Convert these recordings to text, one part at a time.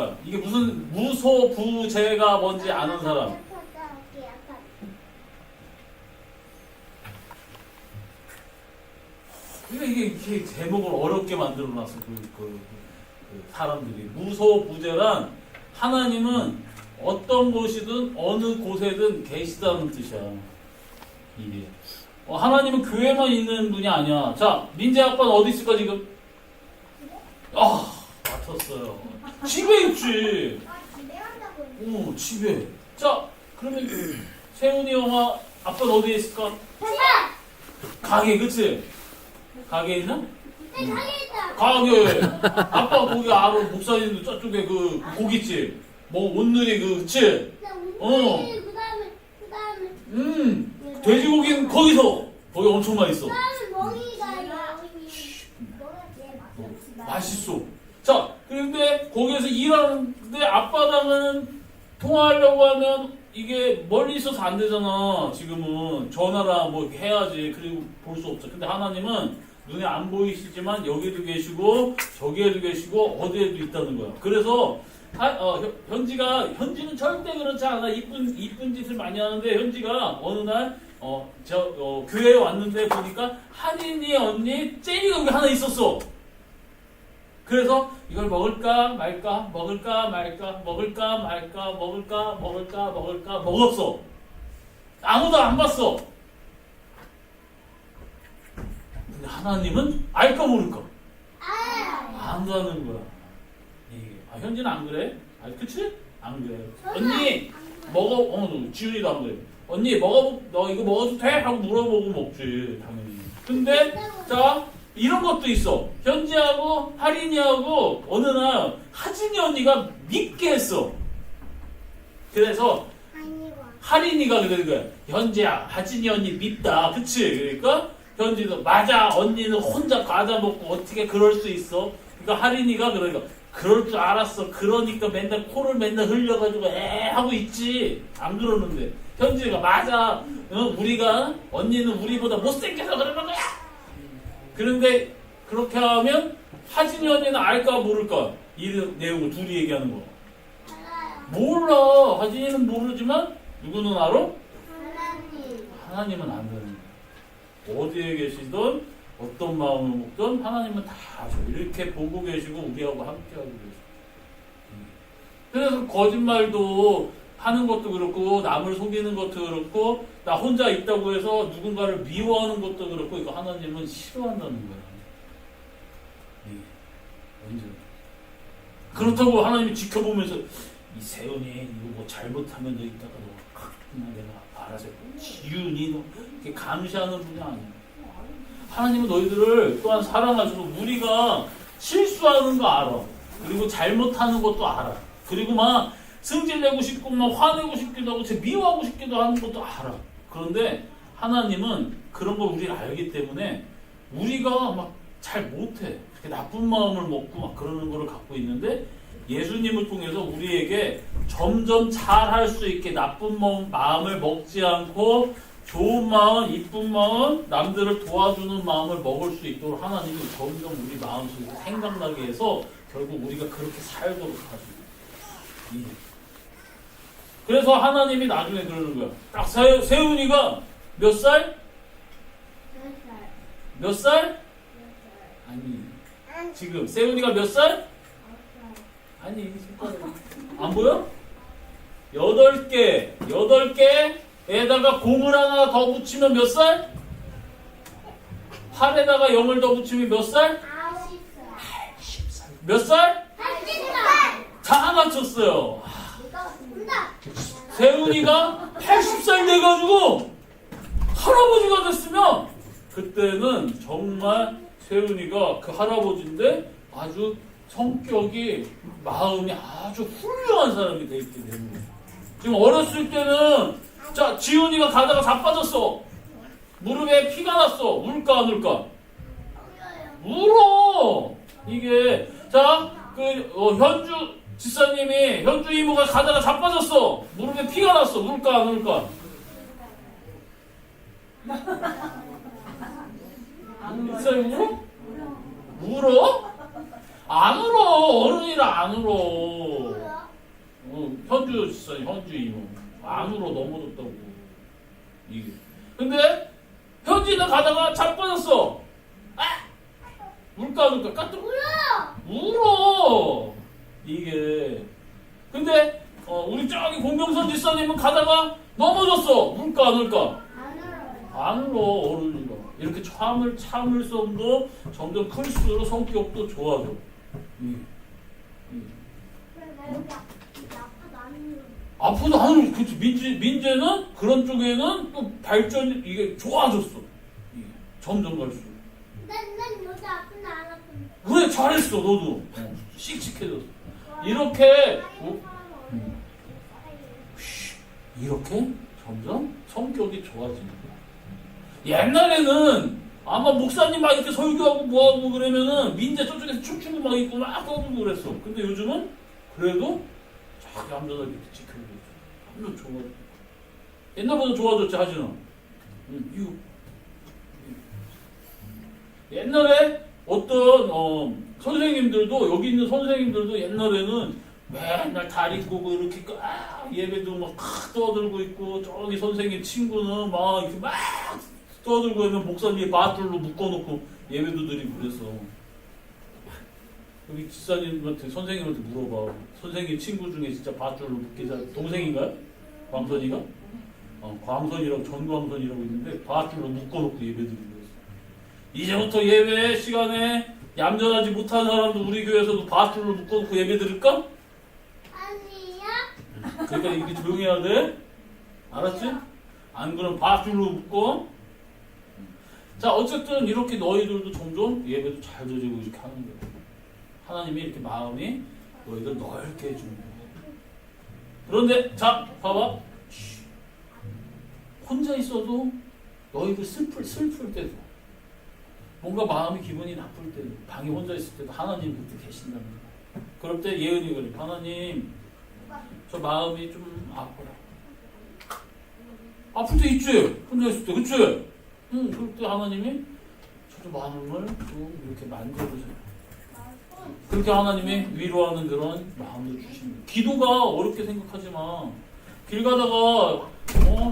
거야. 이게 무슨 무소부재가 뭔지 아는 사람. 그러니까 이게 이렇게 제목을 어렵게 만들어 놨어 그, 그, 그 사람들이 무소부재란 하나님은 어떤 곳이든 어느 곳에든 계시다는 뜻이야. 이게 어, 하나님은 교회만 있는 분이 아니야. 자 민재 아빠는 어디 있을까 지금? 아 맞췄어요. 집에 있지. 어 집에. 자 그러면 세훈이 형아 아빠는 어디에 있을까? 가게 그치? 가게 있나? 가게. 아빠 거기 알아 목사님도 저쪽에 그 고깃집. 뭐 온누리 그 그치? 어. 그다음에 그다음에 음 돼지고기는 거기서 거기 엄청 맛있어. 그다음에 멍이가 멍이 멍이 제일 맛있어. 맛있어. 자 그런데 거기에서 일하는데 아빠랑은 통화하려고 하면 이게 멀리 있어서 안 되잖아. 지금은 전화라 뭐 해야지. 그리고 볼 수 없어. 근데 하나님은 눈에 안 보이시지만 여기도 계시고 저기에도 계시고 어디에도 있다는 거야. 그래서 하- 어, 현- 현지가 현지는 절대 그렇지 않아. 이쁜 이쁜 짓을 많이 하는데 현지가 어느 날 어, 저, 어, 교회에 왔는데 보니까 한인이 언니 젤리가 여기 하나 있었어. 그래서 이걸 먹을까 말까 먹을까 말까 먹을까 말까 먹을까 먹을까 먹을까 먹었어. 아무도 안 봤어. 근데 하나님은 알까 모를까 아, 안다는 거야. 아, 현지는 안 그래? 아 그치? 안 그래. 언니 먹어 어 너, 지훈이도 안 그래. 언니 먹어 너 이거 먹어도 돼? 하고 물어보고 먹지 당연히. 근데 자 이런 것도 있어. 현지하고 하린이하고 어느 날 하진이 언니가 밉게 했어. 그래서. 하린이가 그러는 거야. 현지야, 하진이 언니 밉다. 그치? 그러니까 현지도 맞아. 언니는 혼자 과자 먹고 어떻게 그럴 수 있어? 그러니까 하린이가 그러니까 그럴 줄 알았어. 그러니까 맨날 코를 맨날 흘려가지고 에 하고 있지. 안 그러는데 현지가 맞아. 어, 우리가 언니는 우리보다 못생겨서 그러는 거야. 그런데 그렇게 하면 하진이 언니는 알까 모를까? 이 내용을 둘이 얘기하는 거. 몰라. 하진이는 모르지만 누구는 알아? 하나님. 하나님은 거야. 어디에 계시든 어떤 마음을 먹든 하나님은 다 아셔. 이렇게 보고 계시고 우리하고 함께하고 계시고. 음. 그래서 거짓말도 하는 것도 그렇고 남을 속이는 것도 그렇고 나 혼자 있다고 해서 누군가를 미워하는 것도 그렇고 이거 하나님은 싫어한다는 거야. 예. 언제? 그렇다고 하나님이 지켜보면서 이 세훈이 이거 뭐 잘못하면 너 이따가 너 그냥 내가 알아서 지윤이 너 이렇게 감시하는 분이 아니야. 하나님은 너희들을 또한 사랑하시고 우리가 실수하는 거 알아. 그리고 잘못하는 것도 알아. 그리고 막 승질내고 싶고 막 화내고 싶기도 하고 제 미워하고 싶기도 하는 것도 알아. 그런데 하나님은 그런 걸 우리가 알기 때문에 우리가 막 잘 못해. 그렇게 나쁜 마음을 먹고 막 그러는 거를 갖고 있는데 예수님을 통해서 우리에게 점점 잘할 수 있게 나쁜 마음- 마음을 먹지 않고 좋은 마음, 이쁜 마음, 남들을 도와주는 마음을 먹을 수 있도록 하나님이 점점 우리 마음속에 생각나게 해서 결국 우리가 그렇게 살도록 하십니다. 이. 그래서 하나님이 나중에 그러는 거야. 딱 세, 세훈이가 몇 살? 몇 살? 아니 한 지금 세훈이가 몇 살? 살. 아니 안 보여? 여덟 개 여덟 개에다가 공을 하나 더 붙이면 몇 살? 8에다가 0을 더 붙이면 몇 살? 아홉 살. 몇 살? 한십 살. 다 맞췄어요. 세훈이가 80살 돼가지고 할아버지가 됐으면 그때는 정말 세훈이가 그 할아버지인데 아주 성격이 마음이 아주 훌륭한 사람이 돼 되는 거예요. 지금 어렸을 때는 자 지훈이가 가다가 자빠졌어. 무릎에 피가 났어. 울까 안 울까? 울어. 이게 자그 어, 현주 지사님이 현주 이모가 가다가 자빠졌어. 무릎에 피가 났어. 울까 안 울까? 지사님 울어? 울어? 안 울어 어른이라 안 울어? 어, 현주 지선이 현주 이모 안 울어 너무 덥다고 이게 근데 현지는 가다가 잘 빠졌어 아 울까 안 울까 까뜩 울어 이게 근데 어, 우리 저기 지사님은 가다가 넘어졌어 안 울까 안 울어요. 안 울어 어른이가 이렇게 참을 참을성도 점점 클수록 성격도 좋아져 아- 안 울어. 앞으로 하는 그치 민재 민재는 그런 쪽에는 또 발전 이게 좋아졌어 이게 점점 갈수록 난난 여기 아픈데 안 아픈데. 그래 잘했어 너도 어, 씩씩해졌어 이렇게 어? 음. 이렇게 점점 성격이 좋아지는 거야 옛날에는 아마 목사님 막 이렇게 설교하고 뭐하고 그러면은 민재 저쪽에서 춤추고 막 있고 막 떠들고 그랬어. 근데 요즘은 그래도 자기 암전하게 이렇게 있어. 점점 좋아 옛날보다 좋아졌지 하진아 응, 옛날에 어떤 어, 선생님들도 여기 있는 선생님들도 옛날에는 맨날 다리 꼬고 이렇게 아, 예배도 막 떠들고 있고 저기 선생님 친구는 막 이렇게 막 떠들고 있는 목사님 바틀로 묶어놓고 예배도 드리고 그랬어. 여기 지사님한테 선생님한테 물어봐. 선생님 친구 중에 진짜 바틀로 묶기자 동생인가요? 광선이가? 어, 광선이라고 전광선이라고 있는데 바틀로 묶어놓고 예배 드리고 그랬어. 이제부터 예배 시간에 얌전하지 못한 사람도 우리 교회에서도 바틀로 묶어놓고 예배 드릴까? 그러니까 이렇게 조용히 해야 돼. 알았지? 안 그러면 바줄로 묶어. 자, 어쨌든 이렇게 너희들도 점점 예배도 잘 드리고 이렇게 하는 거야. 하나님이 이렇게 마음이 너희들 넓게 해주는 거야. 그런데, 자, 봐봐. 쉬. 혼자 있어도 너희들 슬플, 슬플 때도, 뭔가 마음이 기분이 나쁠 때도, 방에 혼자 있을 때도 하나님 그때 거야. 그럴 때 예은이 그래. 하나님, 저 마음이 좀 아프라. 아플 때 있지? 혼자 있을 때, 그치? 응, 그럴 때 하나님이 저 마음을 좀 이렇게 만져보세요. 그렇게 하나님이 위로하는 그런 마음을 주십니다. 기도가 어렵게 생각하지 마. 길 가다가, 어,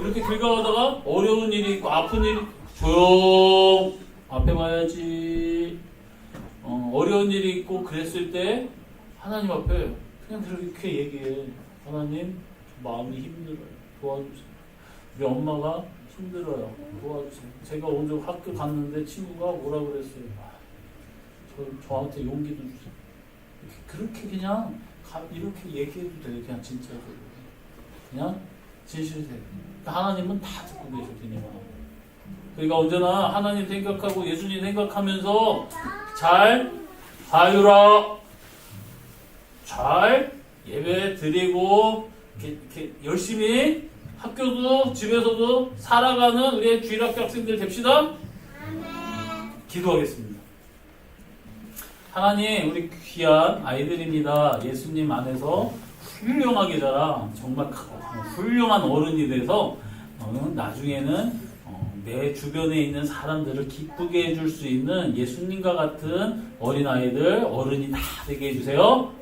이렇게 길 가다가 어려운 일이 있고 아픈 일이, 조용! 앞에 봐야지. 어, 어려운 일이 있고 그랬을 때 하나님 앞에 그냥 그렇게 얘기해. 하나님, 저 마음이 힘들어요. 도와주세요. 우리 엄마가 힘들어요. 도와주세요. 제가 오늘 학교 갔는데 친구가 뭐라 그랬어요. 아, 저, 저한테 용기도 주세요. 그렇게 그냥 가- 이렇게 얘기해도 돼요. 그냥 진짜로. 그냥 진실이 돼요. 그러니까 하나님은 다 듣고 계셔, 그냥. 그러니까 언제나 하나님 생각하고 예수님 생각하면서 잘 하유라 잘 예배 드리고 열심히 학교도 집에서도 살아가는 우리의 주일학교 학생들 됩시다. 기도하겠습니다. 하나님, 우리 귀한 아이들입니다. 예수님 안에서 훌륭하게 자라 정말 크- 훌륭한 어른이 돼서 어, 나중에는 어, 내 주변에 있는 사람들을 기쁘게 해줄 수 있는 예수님과 같은 어린 아이들, 어른이 다 되게 해주세요.